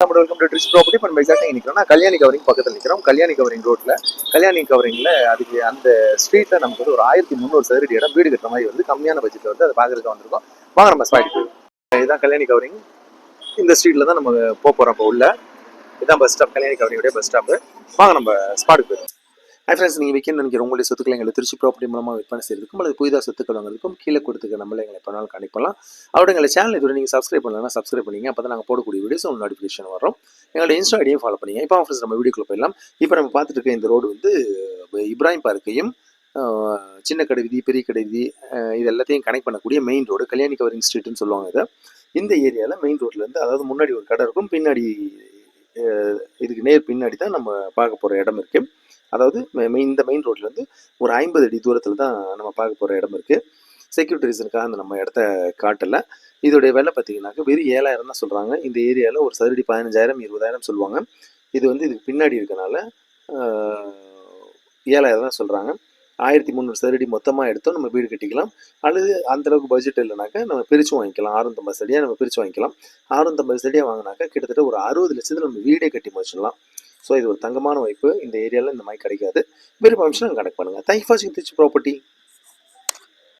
நம்ம welcome to ட்ரிஸ் property இப்போ நம்ம எக்ஸாக்டாக நிற்கிறோம்னா கல்யாணி கவரிங் பக்கத்தில் நிற்கிறோம் கல்யாணி கவரிங் ரோட்டில் கல்யாணி கவரிங்கில் அதுக்கு அந்த ஸ்ட்ரீட்டில் நமக்கு வந்து ஒரு ஆயிரத்தி முந்நூறு சதுரடி இடம் வீடு கட்டுற மாதிரி வந்து கம்மியான பட்ஜெட்டில் வந்து அதை பார்க்குறதுக்கு வந்திருக்கோம். வாங்க நம்ம ஸ்பாட் போயிடும் இதுதான் கல்யாணி கவரிங் இந்த ஸ்ட்ரீட்டில் தான் நம்ம போக போகிறோம் இப்போ உள்ள. இதுதான் பஸ் ஸ்டாப் கல்யாணி கவரிங்குடைய பஸ் ஸ்டாப்பு வாங்க நம்ம ஸ்பாட்டுக்கு போயிடும் ஹை ஃப்ரெண்ட்ஸ் நீங்கள் விற்கணும்னு நினைக்கிற உங்களுடைய சொத்துக்களை எங்களை திருச்சி ப்ராப்பர்ட்டி மூலமாக விற்பனை செய்யறதுக்கும் அல்லது புதிதாக சொத்துக்கள் வாங்குறதுக்கும் கீழே கொடுத்துக்க நம்மள எங்களை எப்போ நாள் கனெக்ட் பண்ணலாம். அவரோட எங்களை சேனல் இதுவரை நீங்கள் சப்ஸ்கிரைப் பண்ணலன்னா சப்ஸ்கிரைப் பண்ணிங்க. அப்போ தான் நாங்கள் போடக்கூடிய வீடியோஸ் உங்களுக்கு நோட்டிஃபிகேஷன் வரும். எங்களோட இன்ஸ்டா ஐடியும் ஃபாலோ பண்ணிங்க. இப்போ ஃப்ரெண்ட்ஸ் நம்ம வீடியோக்குள்ளே போயிடலாம். இப்போ நம்ம பார்த்துட்டு இருக்க இந்த ரோடு வந்து இப்ராஹிம் பார்க்கையும் சின்ன கடைவீதி பெரிய கடைவீதி இது எல்லாத்தையும் கனெக்ட் பண்ணக்கூடிய மெயின் ரோடு கல்யாணி கவரிங் ஸ்ட்ரீட்னு சொல்லுவாங்க இதை. இந்த ஏரியாவில் மெயின் ரோட்லேருந்து அதாவது முன்னாடி ஒரு கடை இருக்கும். பின்னாடி இதுக்கு நேர் பின்னாடி தான் நம்ம பார்க்க போகிற இடம் இருக்குது அதாவது மெ- மெயின் இந்த மெயின் ரோட்லேருந்து ஒரு ஐம்பது அடி தூரத்தில் தான் நம்ம பார்க்க போகிற இடம் இருக்குது செக்யூரிட்டி ரீசனுக்காக அந்த நம்ம இடத்த காட்டலை. இதோடைய விலை பார்த்தீங்கன்னாக்க வெறும் ஏழாயிரம் தான் சொல்கிறாங்க இந்த ஏரியாவில் ஒரு சதுரடி பதினஞ்சாயிரம் இருபதாயிரம் சொல்லுவாங்க. இது வந்து இதுக்கு பின்னாடி இருக்கனால ஏழாயிரம் தான் சொல்கிறாங்க ஆயிரத்தி முந்நூறு சதுரடி மொத்தமாக எடுத்தோம் நம்ம வீடு கட்டிக்கலாம். அல்லது அந்தளவுக்கு பட்ஜெட் இல்லைனாக்கா நம்ம பிரித்து வாங்கிக்கலாம். ஆறுநூத்தம்பது சடியாக நம்ம பிரித்து வாங்கிக்கலாம். ஆறுநூத்தம்பது சடியாக வாங்கினாக்கா கிட்டத்தட்ட ஒரு அறுபது லட்சத்தில் நம்ம வீடே கட்டி முடிச்சிடலாம். ஸோ இது ஒரு தங்கமான வாய்ப்பு. இந்த ஏரியாவில் இந்த மாதிரி கிடைக்காது. விருப்பம் ஃபங்க்ஷன் கனெக்ட் பண்ணுங்கள் தேங்க் ஃபார் சிங் திருச்சி ப்ராப்பர்ட்டி